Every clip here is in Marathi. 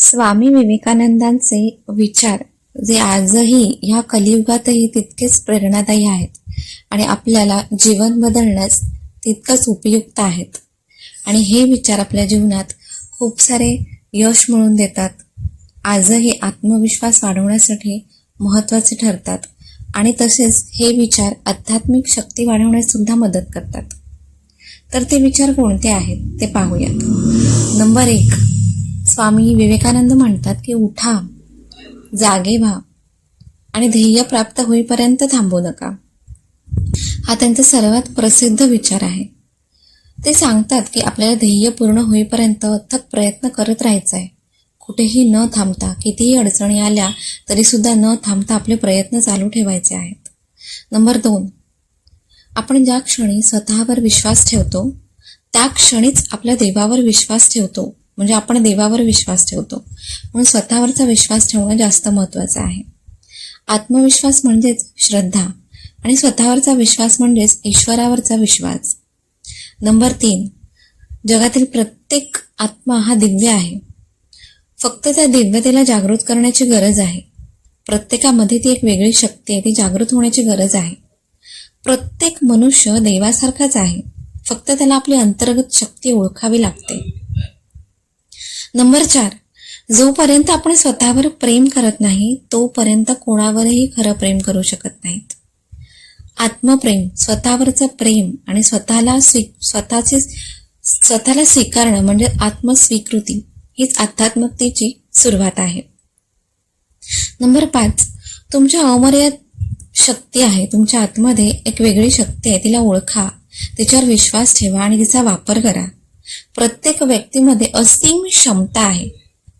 स्वामी विवेकानंदांचे विचार जे आजही ह्या कलियुगातही तितकेच प्रेरणादायी आहेत आणि आपल्याला जीवन बदलण्यास तितकंच उपयुक्त आहेत. आणि हे विचार आपल्या जीवनात खूप सारे यश मिळवून देतात. आजही आत्मविश्वास वाढवण्यासाठी महत्त्वाचे ठरतात आणि तसेच हे विचार आध्यात्मिक शक्ती वाढवण्यास सुद्धा मदत करतात. तर ते विचार कोणते आहेत ते पाहूयात. नंबर एक स्वामी विवेकानंद म्हणतात की उठा जागे व्हा आणि ध्येय प्राप्त होईपर्यंत थांबू नका. हा त्यांचा सर्वात प्रसिद्ध विचार आहे. ते सांगतात की आपल्याला ध्येय पूर्ण होईपर्यंत अथक प्रयत्न करत राहायचा आहे कुठेही न थांबता कितीही अडचणी आल्या तरीसुद्धा न थांबता आपले प्रयत्न चालू ठेवायचे आहेत. नंबर दोन. आपण ज्या क्षणी स्वतःवर विश्वास ठेवतो त्या क्षणीच आपल्या देवावर विश्वास ठेवतो. म्हणजे आपण देवावर विश्वास ठेवतो. म्हणून स्वतःवरचा विश्वास ठेवणं जास्त महत्त्वाचं आहे. आत्मविश्वास म्हणजेच श्रद्धा आणि स्वतःवरचा विश्वास म्हणजेच ईश्वरावरचा विश्वास. नंबर तीन जगातील प्रत्येक आत्मा हा दिव्य आहे. फक्त त्या दिव्यतेला जागृत करण्याची गरज आहे. प्रत्येकामध्ये ती एक वेगळी शक्ती आहे ती जागृत होण्याची गरज आहे. प्रत्येक मनुष्य देवासारखाच आहे. फक्त त्याला आपली अंतर्गत शक्ती ओळखावी लागते. नंबर चार. जोपर्यंत आपण स्वतःवर प्रेम करत नाही तोपर्यंत कोणावरही खरं प्रेम करू शकत नाहीत. आत्मप्रेम स्वतःवरचं प्रेम आणि स्वतःला स्वी स्वतःचे स्वतःला स्वीकारणं म्हणजे आत्मस्वीकृती हीच आध्यात्मिकतेची सुरुवात आहे. नंबर पाच. तुमच्या अमर्याद शक्ती आहे. तुमच्या आतमध्ये एक वेगळी शक्ती आहे. तिला ओळखा. तिच्यावर विश्वास ठेवा आणि तिचा वापर करा. प्रत्येक व्यक्तीमध्ये असीम क्षमता आहे.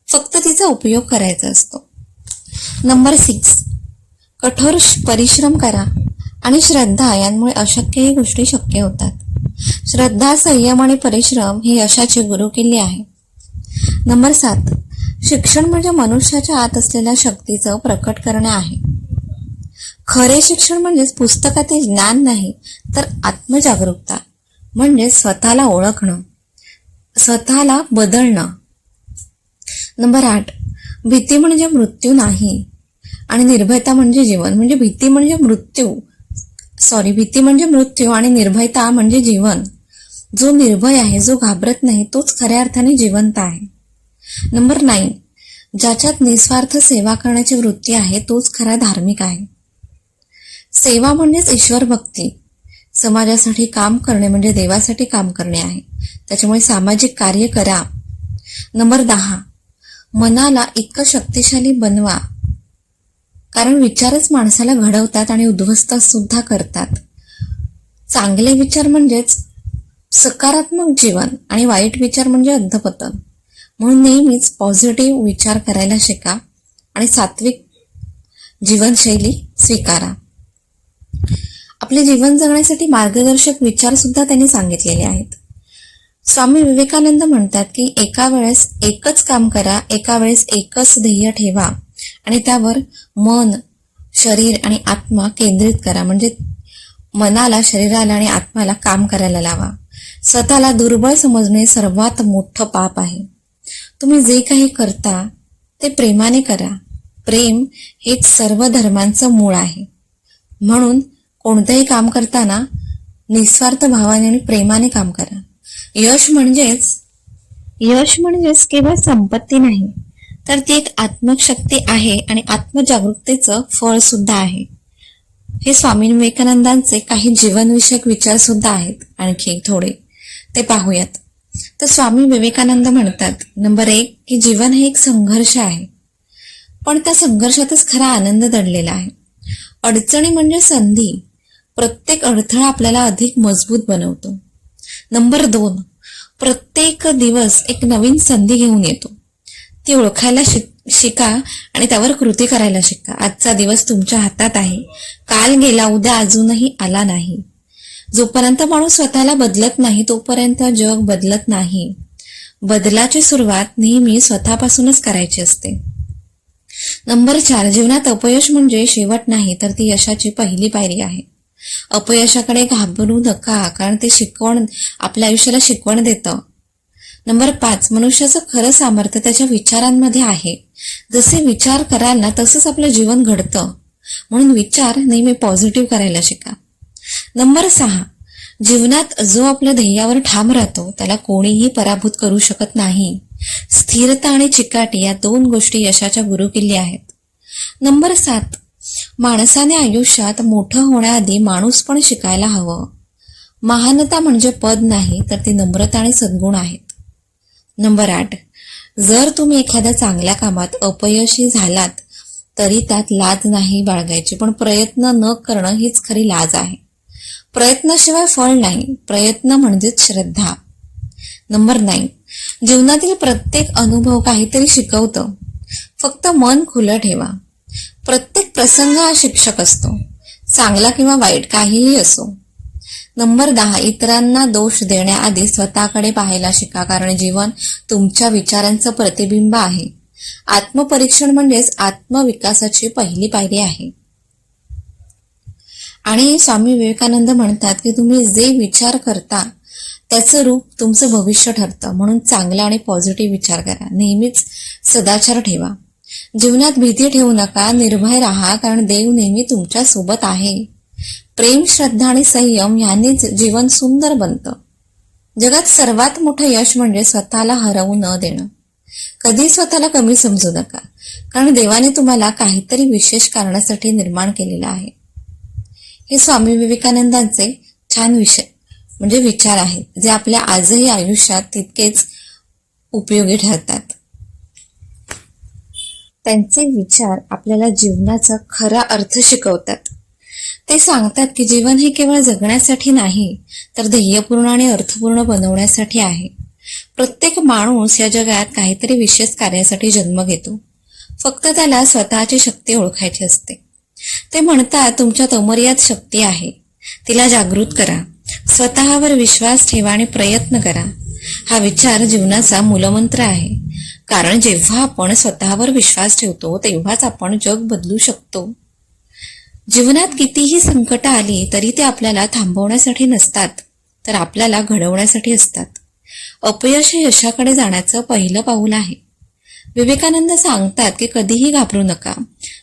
फक्त तिचा उपयोग करायचा असतो. नंबर सिक्स कठोर परिश्रम करा आणि श्रद्धा यांमुळे अशक्यही गोष्टी शक्य होतात. श्रद्धा संयम आणि परिश्रम ही यशाची गुरुकिल्ली आहे. नंबर सात. शिक्षण म्हणजे मनुष्याच्या आत असलेल्या शक्तीचं प्रकट करणे आहे. खरे शिक्षण म्हणजेच पुस्तकातील ज्ञान नाही तर आत्मजागरूकता म्हणजे स्वतःला ओळखणं. स्वतःला बदलणं. नंबर आठ. भीती म्हणजे मृत्यू नाही. आणि निर्भयता म्हणजे जीवन. म्हणजे भीती म्हणजे मृत्यू. सॉरी भीती म्हणजे मृत्यू आणि निर्भयता म्हणजे जीवन. जो निर्भय आहे जो घाबरत नाही तोच खऱ्या अर्थाने जिवंत आहे. नंबर नाईन ज्याच्यात निस्वार्थ सेवा करण्याची वृत्ती आहे तोच खरा धार्मिक आहे. सेवा म्हणजेच ईश्वर भक्ती. समाजासाठी काम करणे म्हणजे देवासाठी काम करणे आहे. त्याच्यामुळे सामाजिक कार्य करा. नंबर दहा. मनाला इतकं शक्तिशाली बनवा. कारण विचारच माणसाला घडवतात आणि उद्ध्वस्त सुद्धा करतात. चांगले विचार म्हणजेच सकारात्मक जीवन आणि वाईट विचार म्हणजे अधपतन. म्हणून नेहमीच पॉझिटिव्ह विचार करायला शिका आणि सात्विक जीवनशैली स्वीकारा. आपले जीवन जगण्यासाठी मार्गदर्शक विचार सुद्धा त्यांनी सांगितलेले आहेत. स्वामी विवेकानंद म्हणतात की एका वेळेस एकच काम करा एका वेळेस एकच ध्येय ठेवा आणि त्यावर मन शरीर आणि आत्मा केंद्रित करा. म्हणजे मनाला शरीराला आणि आत्माला काम करायला लावा. स्वतःला दुर्बळ समजणे सर्वात मोठं पाप आहे. तुम्ही जे काही करता ते प्रेमाने करा. प्रेम हेच सर्व धर्मांचं मूळ आहे. म्हणून कोणतंही काम करताना निस्वार्थ भावाने आणि प्रेमाने काम करा. यश म्हणजेच यश म्हणजेच केवळ संपत्ती नाही तर ती एक आत्मशक्ती आहे आणि आत्मजागरूकतेचं फळ सुद्धा आहे. हे स्वामी विवेकानंदांचे काही जीवनविषयक विचार सुद्धा आहेत आणखी थोडे. ते पाहूयात. तर स्वामी विवेकानंद म्हणतात नंबर एक की जीवन हे एक संघर्ष आहे. पण त्या संघर्षातच खरा आनंद दडलेला आहे. अडचणी म्हणजे संधी प्रत्येक अडथळा आपल्याला अधिक मजबूत बनवतो. नंबर दोन प्रत्येक दिवस एक नवीन संधी घेऊन येतो. ती ओळखायला शिक शिका आणि त्यावर कृती करायला शिका. आजचा दिवस तुमच्या हातात आहे. काल गेला उद्या अजूनही आला नाही. जोपर्यंत माणूस स्वतःला बदलत नाही तोपर्यंत जग बदलत नाही. बदलाची सुरुवात नेहमी स्वतःपासूनच करायची असते. नंबर चार जीवनात अपयश म्हणजे शेवट नाही तर ती यशाची पहिली पायरी आहे. अपयशाकडे घाबरू नका कारण ते शिकवण आपल्या आयुष्याला शिकवण देतं. नंबर पाच मनुष्याचं खरं सामर्थ्य त्याच्या विचारांमध्ये आहे. जसे विचार कराल ना तसंच आपलं जीवन घडतं. म्हणून विचार नेहमी पॉझिटिव्ह करायला शिका. नंबर सहा जीवनात जो आपल्या ध्येयावर ठाम राहतो त्याला कोणीही पराभूत करू शकत नाही. स्थिरता आणि चिकाटी या दोन गोष्टी यशाच्या गुरुकिल्ली आहेत. नंबर सात माणसाने आयुष्यात मोठं होण्याआधी माणूस पण शिकायला हवं. महानता म्हणजे पद नाही तर ती नम्रता आणि सद्गुण आहेत. नंबर आठ. जर तुम्ही एखाद्या चांगल्या कामात अपयशी झालात तरी त्यात लाज नाही बाळगायची पण प्रयत्न न करणं हीच खरी लाज आहे. प्रयत्नाशिवाय फळ नाही प्रयत्न म्हणजेच श्रद्धा. नंबर नाईन जीवनातील प्रत्येक अनुभव काहीतरी शिकवतं. फक्त मन खुलं ठेवा. प्रत्येक प्रसंग हा शिक्षक असतो. चांगला किंवा वाईट काहीही असो. नंबर दहा इतरांना दोष देण्याआधी स्वतःकडे पाहायला शिका कारण जीवन तुमच्या विचारांचं प्रतिबिंब आहे. आत्मपरीक्षण म्हणजेच आत्मविकासाची पहिली पायरी आहे. आणि स्वामी विवेकानंद म्हणतात की तुम्ही जे विचार करता त्याचं रूप तुमचं भविष्य ठरतं. म्हणून चांगला आणि पॉझिटिव्ह विचार करा. नेहमीच सदाचार ठेवा. जीवनात भीती ठेवू नका निर्भय राहा कारण देव नेहमी तुमच्यासोबत आहे. प्रेम श्रद्धा आणि संयम यांनीच जीवन सुंदर बनतं. जगात सर्वात मोठं यश म्हणजे स्वतःला हरवू न देणं. कधी स्वतःला कमी समजू नका कारण देवाने तुम्हाला काहीतरी विशेष कारणासाठी निर्माण केलेलं आहे. हे स्वामी विवेकानंदांचे छान विषय म्हणजे विचार आहेत जे आपल्या आजही आयुष्यात तितकेच उपयोगी ठरतात. त्यांचे विचार आपल्याला जीवनाचा खरा अर्थ शिकवतात. ते सांगतात की जीवन हे केवळ जगण्यासाठी नाही तर ध्येयपूर्ण आणि अर्थपूर्ण बनवण्यासाठी आहे. प्रत्येक माणूस या जगात काहीतरी विशेष कार्यासाठी जन्म घेतो. फक्त त्याला स्वतःची शक्ती ओळखायची असते. ते म्हणतात तुमच्यात अमर्याद शक्ती आहे. तिला जागृत करा. स्वतःवर विश्वास ठेवा आणि प्रयत्न करा. हा विचार जीवनाचा मूलमंत्र आहे. कारण जेव्हा आपण स्वतःवर विश्वास ठेवतो तेव्हाच आपण जग बदलू शकतो. जीवनात कितीही संकट आली तरी ते आपल्याला थांबवण्यासाठी नसतात तर आपल्याला घडवण्यासाठी असतात. अपयश हे यशाकडे जाण्याचं पहिलं पाऊल आहे. विवेकानंद सांगतात की कधीही घाबरू नका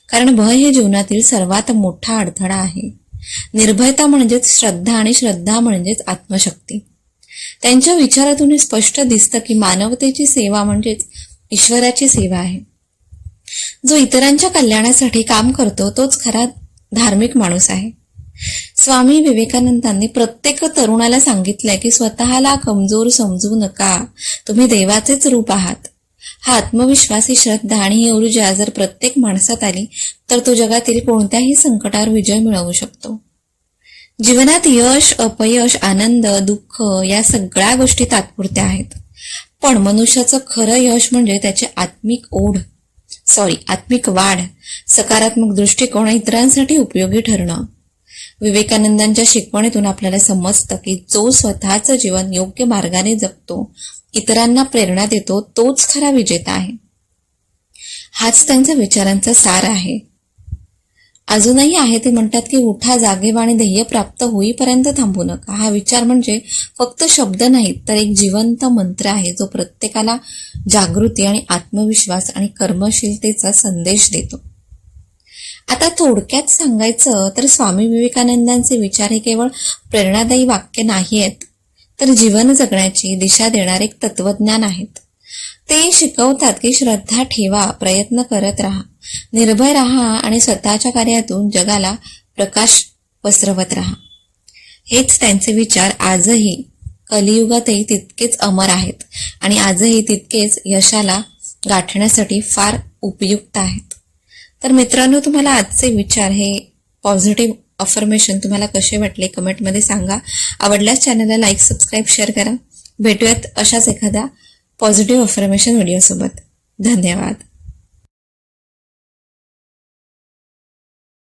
कारण भय हे जीवनातील सर्वात मोठा अडथळा आहे. निर्भयता म्हणजेच श्रद्धा आणि श्रद्धा म्हणजेच आत्मशक्ती. त्यांच्या विचारातून स्पष्ट दिसतं की मानवतेची सेवा म्हणजेच ईश्वराची सेवा आहे. जो इतरांच्या कल्याणासाठी काम करतो तोच खरा धार्मिक माणूस आहे. स्वामी विवेकानंदांनी प्रत्येक तरुणाला सांगितलंय की स्वतःला कमजोर समजू नका. तुम्ही देवाचेच रूप आहात. हा आत्मविश्वास ही श्रद्धा आणि ही ऊर्जा जर प्रत्येक माणसात आली तर तो जगातील कोणत्याही संकटावर विजय मिळवू शकतो. जीवनात यश अपयश आनंद दुःख या सगळ्या गोष्टी तात्पुरत्या आहेत. पण मनुष्याचं खरं यश म्हणजे त्याचे आत्मिक ओढ. सॉरी आत्मिक वाढ. सकारात्मक दृष्टिकोन इतरांसाठी उपयोगी ठरणं. विवेकानंदांच्या शिकवणीतून आपल्याला समजतं की जो स्वतःचं जीवन योग्य मार्गाने जगतो इतरांना प्रेरणा देतो तोच खरा विजेता आहे. हाच त्यांच्या विचारांचा सार आहे. अजूनही आहे ते म्हणतात की उठा जागेवाणी आणि ध्येय प्राप्त होईपर्यंत थांबू नका. हा विचार म्हणजे फक्त शब्द नाहीत तर एक जिवंत मंत्र आहे जो प्रत्येकाला जागृती आणि आत्मविश्वास आणि कर्मशीलतेचा संदेश देतो. आता थोडक्यात सांगायचं तर स्वामी विवेकानंदांचे विचार हे केवळ प्रेरणादायी वाक्य नाही आहेत तर जीवन जगण्याची दिशा देणारे एक तत्वज्ञान आहेत. ते शिकवतात की श्रद्धा ठेवा प्रयत्न करत राहा. निर्भय राहा आणि स्वतःच्या कार्यातून जगाला प्रकाश पसरवत राहा. हेच त्यांचे विचार आजही कलियुगातही तितकेच अमर आहेत आणि आजही तितकेच यशाला गाठण्यासाठी फार उपयुक्त आहेत. तर मित्रांनो तुम्हाला आजचे विचार हे पॉझिटिव्ह अफर्मेशन तुम्हाला कसे वाटले कमेंटमध्ये सांगा. आवडल्यास चॅनलला लाईक सबस्क्राईब शेअर करा. भेटूयात अशाच एखाद्या पॉझिटिव्ह अफर्मेशन व्हिडिओसोबत धन्यवाद.